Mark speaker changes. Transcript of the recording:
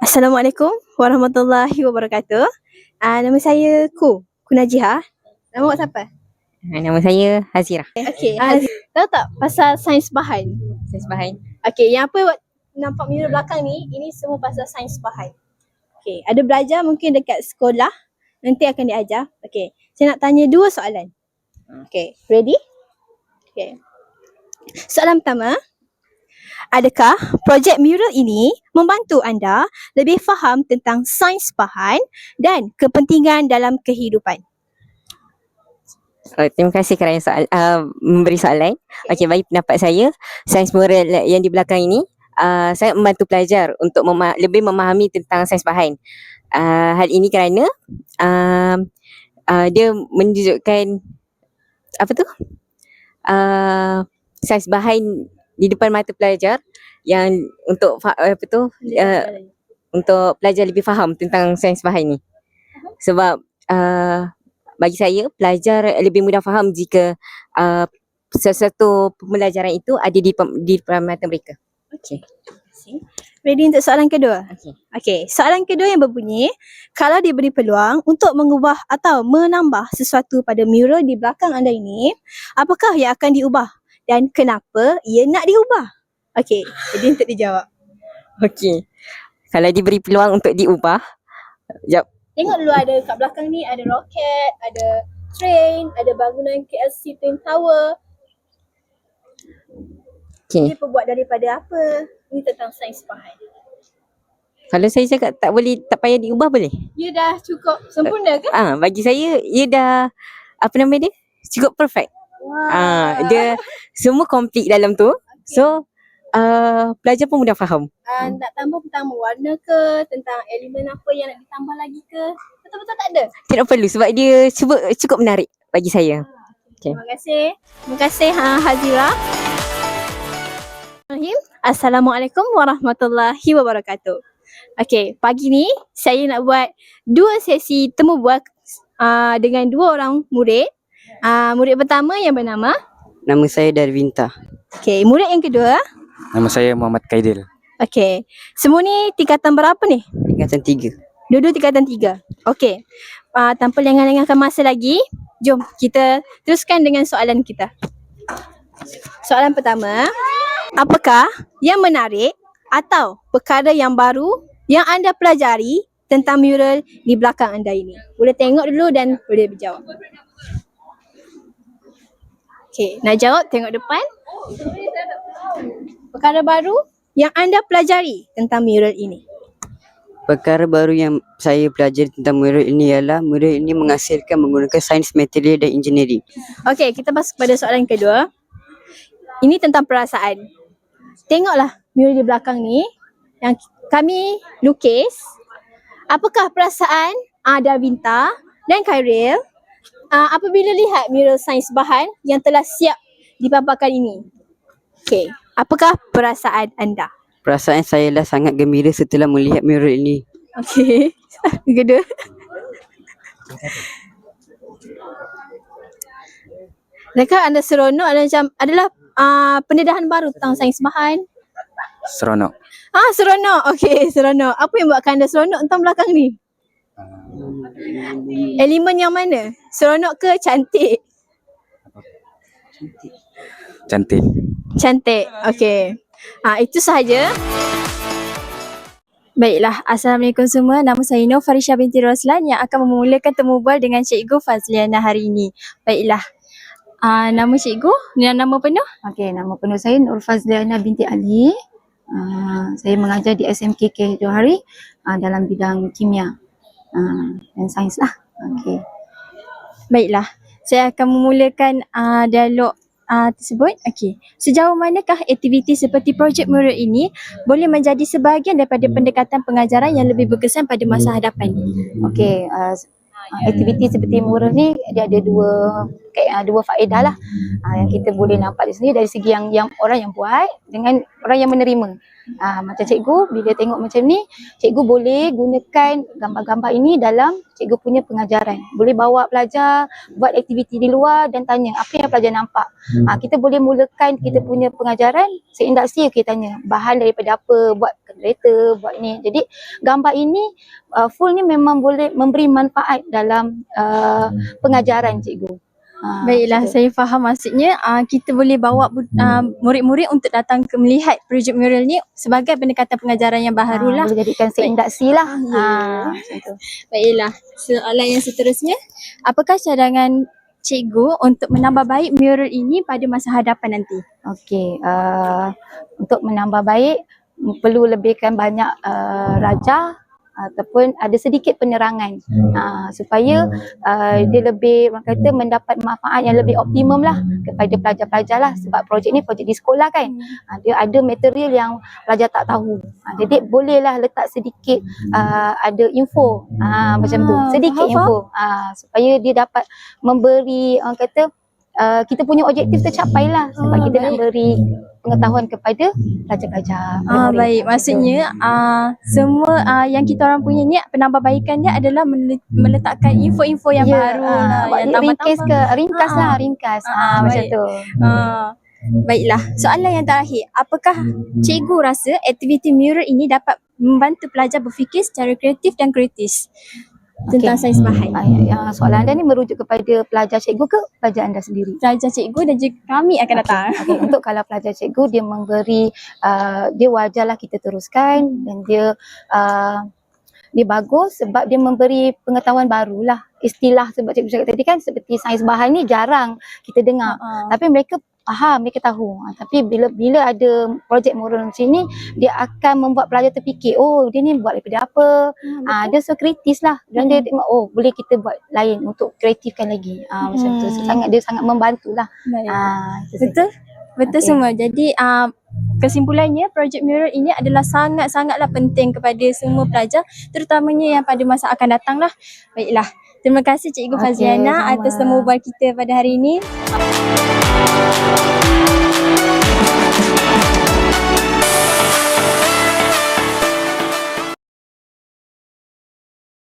Speaker 1: Assalamualaikum warahmatullahi wabarakatuh. Uh, nama saya Ku, Ku Najiha. Nama awak siapa?
Speaker 2: Ah, Nama saya Hazira.
Speaker 1: Okey, uh, tahu tak pasal sains bahan?
Speaker 2: Sains bahan.
Speaker 1: Okey, yang apa awak nampak mirror belakang ni, ini semua pasal sains bahan. Okey, ada belajar mungkin dekat sekolah, nanti akan diajar. Okey, saya nak tanya dua soalan. Okey, ready? Okey. Soalan pertama, adakah projek mural ini membantu anda lebih faham tentang sains bahan dan kepentingan dalam kehidupan?
Speaker 2: Oh, terima kasih kerana soal, uh, memberi soalan. Okey, bagi pendapat saya, sains moral yang di belakang ini uh, sangat membantu pelajar untuk mema- lebih memahami tentang sains bahan. Uh, hal ini kerana uh, uh, dia menunjukkan apa tu? Uh, sains bahan di depan mata pelajar yang untuk apa tu? Uh, untuk pelajar lebih faham tentang sains bahan ni. Sebab uh, bagi saya pelajar lebih mudah faham jika uh, sesuatu pembelajaran itu ada di di depan mata mereka. Okey.
Speaker 1: Ready untuk soalan kedua?
Speaker 2: Okey.
Speaker 1: Okey, soalan kedua yang berbunyi, kalau diberi peluang untuk mengubah atau menambah sesuatu pada mural di belakang anda ini, apakah yang akan diubah dan kenapa ia nak diubah? Okey, jadi untuk dijawab.
Speaker 2: Okey. Kalau diberi peluang untuk diubah, jap.
Speaker 1: Tengok dulu ada kat belakang ni ada roket, ada train, ada bangunan KLC Twin Tower.
Speaker 2: Okey.
Speaker 1: Dia perbuat daripada apa? Ini tentang sains bahan.
Speaker 2: Kalau saya cakap tak boleh tak payah diubah boleh?
Speaker 1: Ia dah cukup sempurna ke?
Speaker 2: Ah, bagi saya ia dah apa nama dia? Cukup perfect. Ah, dia semua complete dalam tu. So, uh, pelajar pun mudah faham.
Speaker 1: uh, nak tambah tentang warna ke, tentang elemen apa yang nak ditambah lagi ke? Betul-betul tak ada?
Speaker 2: Tidak perlu sebab dia cukup cukup menarik bagi saya. Okay.
Speaker 1: Terima kasih. Terima kasih ha, Hazira. Assalamualaikum warahmatullahi wabarakatuh. Okey, pagi ni saya nak buat dua sesi temu bual uh, dengan dua orang murid. Uh, murid pertama yang bernama
Speaker 3: Nama saya Darwinta.
Speaker 1: Okey, murid yang kedua.
Speaker 4: Nama saya Muhammad Kaidil.
Speaker 1: Okey. Semua ni tingkatan berapa ni?
Speaker 3: Tingkatan tiga.
Speaker 1: Dua-dua tingkatan tiga. Okey. Uh, tanpa lengah-lengahkan masa lagi, jom kita teruskan dengan soalan kita. Soalan pertama, apakah yang menarik atau perkara yang baru yang anda pelajari tentang mural di belakang anda ini? Boleh tengok dulu dan boleh berjawab. Okey, nak jawab tengok depan. Perkara baru yang anda pelajari tentang mural ini.
Speaker 3: Perkara baru yang saya pelajari tentang mural ini ialah mural ini menghasilkan menggunakan sains material dan engineering.
Speaker 1: Okey, kita masuk pada soalan kedua. Ini tentang perasaan. Tengoklah mural di belakang ni yang kami lukis. Apakah perasaan uh, Darwinta dan Khairil uh, apabila lihat mural sains bahan yang telah siap dipaparkan ini? Okey, apakah perasaan anda?
Speaker 3: Perasaan saya lah sangat gembira setelah melihat mural ini.
Speaker 1: Okey. Kedua. Adakah anda seronok adalah macam adalah uh, pendedahan baru tentang sains bahan?
Speaker 4: Seronok.
Speaker 1: Ah, seronok. Okey, seronok. Apa yang buatkan anda seronok tentang belakang ni? Elemen yang mana? Seronok ke cantik?
Speaker 4: Cantik.
Speaker 1: Cantik. Okey. Ah, itu sahaja.
Speaker 5: Baiklah, Assalamualaikum semua. Nama saya Nur Farisha binti Roslan yang akan memulakan temu bual dengan Cikgu Fazliana hari ini. Baiklah, uh, nama Cikgu, dan nama penuh?
Speaker 6: Okey, nama penuh saya Nur Fazliana binti Ali. Uh, saya mengajar di SMKK Johari uh, dalam bidang kimia uh, dan sains lah. Okey.
Speaker 5: Baiklah, saya akan memulakan uh, dialog uh, tersebut. Okey, sejauh manakah aktiviti seperti projek mural ini boleh menjadi sebahagian daripada pendekatan pengajaran yang lebih berkesan pada masa hadapan?
Speaker 6: Okey, uh, aktiviti seperti mural ni dia ada dua okay, dua faedah lah uh, yang kita boleh nampak di sini dari segi yang yang orang yang buat dengan orang yang menerima. Uh, macam cikgu bila tengok macam ni, cikgu boleh gunakan gambar-gambar ini dalam cikgu punya pengajaran. Boleh bawa pelajar buat aktiviti di luar dan tanya apa yang pelajar nampak. Uh, kita boleh mulakan kita punya pengajaran seindaksi kita tanya bahan daripada apa, buat kereta, buat ni. Jadi gambar ini uh, full ni memang boleh memberi manfaat dalam uh, pengajaran cikgu. Ah,
Speaker 5: Baiklah,
Speaker 6: tu.
Speaker 5: saya faham maksudnya uh, kita boleh bawa bu- uh, murid-murid untuk datang ke melihat projek mural ni sebagai pendekatan pengajaran yang
Speaker 6: Ah,
Speaker 5: lah.
Speaker 6: Boleh jadikan seindaksi lah.
Speaker 5: Ya.
Speaker 6: Ah, macam tu.
Speaker 5: Baiklah, soalan yang seterusnya, apakah cadangan cikgu untuk menambah baik mural ini pada masa hadapan nanti?
Speaker 6: Okey, uh, untuk menambah baik perlu lebihkan banyak uh, raja ataupun ada sedikit penerangan. Uh, supaya uh, dia lebih orang kata mendapat manfaat yang lebih optimum lah kepada pelajar-pelajar lah. Sebab projek ni projek di sekolah kan. Uh, dia ada material yang pelajar tak tahu. Uh, jadi bolehlah letak sedikit uh, ada info. Uh, macam tu.
Speaker 5: Ah,
Speaker 6: sedikit info. uh, supaya dia dapat memberi orang kata uh, kita punya objektif tercapai lah sebab
Speaker 5: Ah,
Speaker 6: kita nak
Speaker 5: baik.
Speaker 6: beri pengetahuan kepada pelajar-pelajar.
Speaker 5: Ah baik, maksudnya ah semua ah yang kita orang punya ni penambahbaikan dia adalah mele- meletakkan info-info yang
Speaker 6: Ya,
Speaker 5: baru
Speaker 6: ah,
Speaker 5: lah, yang
Speaker 6: ringkas ke ringkas
Speaker 5: Ah,
Speaker 6: lah
Speaker 5: ah.
Speaker 6: ringkas
Speaker 5: Ah,
Speaker 6: ah,
Speaker 5: ah,
Speaker 6: macam
Speaker 5: baik.
Speaker 6: tu.
Speaker 5: Ah, baiklah, soalan yang terakhir, apakah cikgu rasa aktiviti mural ini dapat membantu pelajar berfikir secara kreatif dan kritis tentang
Speaker 6: Okey.
Speaker 5: sains bahaya?
Speaker 6: Ah, ya, yang soalan anda ni merujuk kepada pelajar cikgu ke pelajar anda sendiri?
Speaker 5: Pelajar cikgu dan juga kami akan datang.
Speaker 6: Okay, untuk kalau pelajar cikgu dia memberi uh, dia wajarlah kita teruskan dan dia uh, dia bagus sebab dia memberi pengetahuan barulah istilah sebab cikgu cakap tadi kan seperti sains bahan ni jarang kita dengar
Speaker 5: Ah,
Speaker 6: tapi mereka faham mereka tahu ha, tapi bila bila ada projek moral macam ni dia akan membuat pelajar terfikir oh dia ni buat daripada apa ah dia so kritis lah dan dia
Speaker 5: Hmm.
Speaker 6: tengok oh boleh kita buat lain untuk kreatifkan lagi ah macam tu so,
Speaker 5: Hmm.
Speaker 6: sangat dia sangat membantu lah
Speaker 5: baik.
Speaker 6: ah itu saja.
Speaker 5: Betul? Betul
Speaker 6: Okey.
Speaker 5: semua. Jadi uh, kesimpulannya projek mural ini adalah sangat-sangatlah penting kepada semua pelajar terutamanya yang pada masa akan datang lah. Baiklah. Terima kasih Cikgu
Speaker 6: Okey,
Speaker 5: Faziana atas temu bual kita pada hari ini.